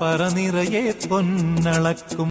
പറനിറയെ പൊന്നളക്കും